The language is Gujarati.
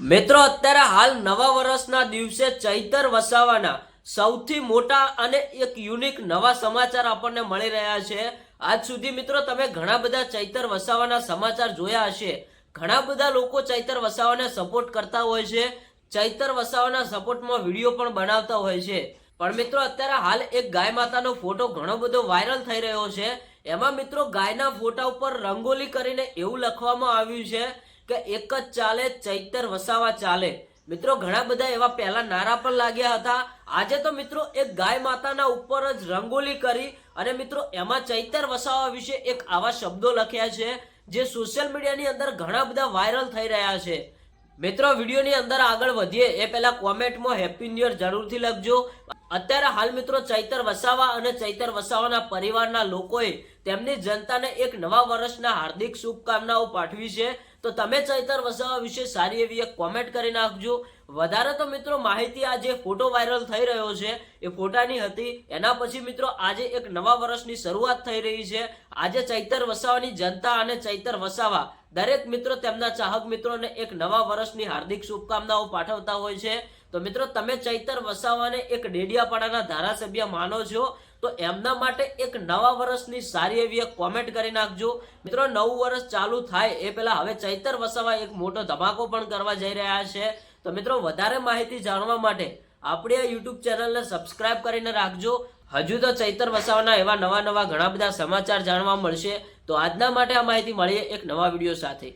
મિત્રો, અત્યારે હાલ નવા વર્ષના દિવસે ચૈતર વસાવાના સૌથી મોટા અને એક યુનિક નવા સમાચાર આપણને મળી રહ્યા છે. આજ સુધી મિત્રો, તમે ઘણા બધા ચૈતર વસાવાના સમાચાર જોયા હશે. ઘણા બધા લોકો ચૈતર વસાવાને સપોર્ટ કરતા હોય છે. ચૈતર વસાવાના સપોર્ટમાં વીડિયો પણ બનાવતા હોય છે. પણ મિત્રો, અત્યારે હાલ એક ગાય માતાનો ફોટો ઘણો બધો વાયરલ થઈ રહ્યો છે. એમાં મિત્રો, ગાયના ફોટા ઉપર રંગોલી કરીને એવું લખવામાં આવ્યું છે. કે એક જ ચાલે, ચૈતર વસાવા ચાલે. મિત્રો, ઘણા બધા એવા પહેલા નારા પણ લાગ્યા હતા. આજે તો મિત્રો એક ગાય માતાના ઉપર જ રંગોલી કરી અને મિત્રો, એમાં ચૈતર વસાવા વિશે એક આવા શબ્દો લખ્યા છે, જે સોશિયલ મીડિયાની અંદર ઘણા બધા વાયરલ થઈ રહ્યા છે. મિત્રો વિડીયોની અંદર આગળ વધીએ. એ પહેલા કોમેન્ટમાં હેપી ન્યુ યર જરૂરથી લખજો. અત્યારે હાલ મિત્રો, ચૈતર વસાવા અને ચૈતર વસાવાના પરિવારના લોકોએ તેમની જનતાને એક નવા વર્ષના હાર્દિક શુભકામનાઓ પાઠવી છે. તો તમે ચૈતર વસાવા વિશે સારી એવી એક કોમેન્ટ કરી નાખજો. વધારે તો મિત્રો માહિતી આ જે ફોટો વાયરલ થઈ રહ્યો છે. એ ફોટાની હતી. એના પછી મિત્રો આજે એક નવા વર્ષની શરૂઆત થઈ રહી છે. આજે ચૈતર વસાવાની જનતા અને ચૈતર વસાવા દરેક મિત્રો તેમના ચાહક મિત્રોને એક નવા વર્ષની હાર્દિક શુભકામનાઓ પાઠવતા હોય છે. તો મિત્રો, તમે ચૈતર વસાવાને એક ડેડિયાપાડાના ધારાસભ્ય માનો છો, તો એમના માટે એક નવા વર્ષની સારી એવી એક કોમેન્ટ કરી નાખજો. મિત્રો, નવું વર્ષ ચાલુ થાય એ પહેલાં હવે ચૈતર વસાવા એક મોટો ધમાકો પણ કરવા જઈ રહ્યા છે. તો મિત્રો, વધારે માહિતી જાણવા માટે આપણી આ યુટ્યુબ ચેનલને સબસ્ક્રાઇબ કરીને રાખજો. હજુ તો ચૈતર વસાવાના એવા નવા નવા ઘણા બધા સમાચાર જાણવા મળશે. તો આજના માટે આ માહિતી મળીએ એક નવા વીડિયો સાથે.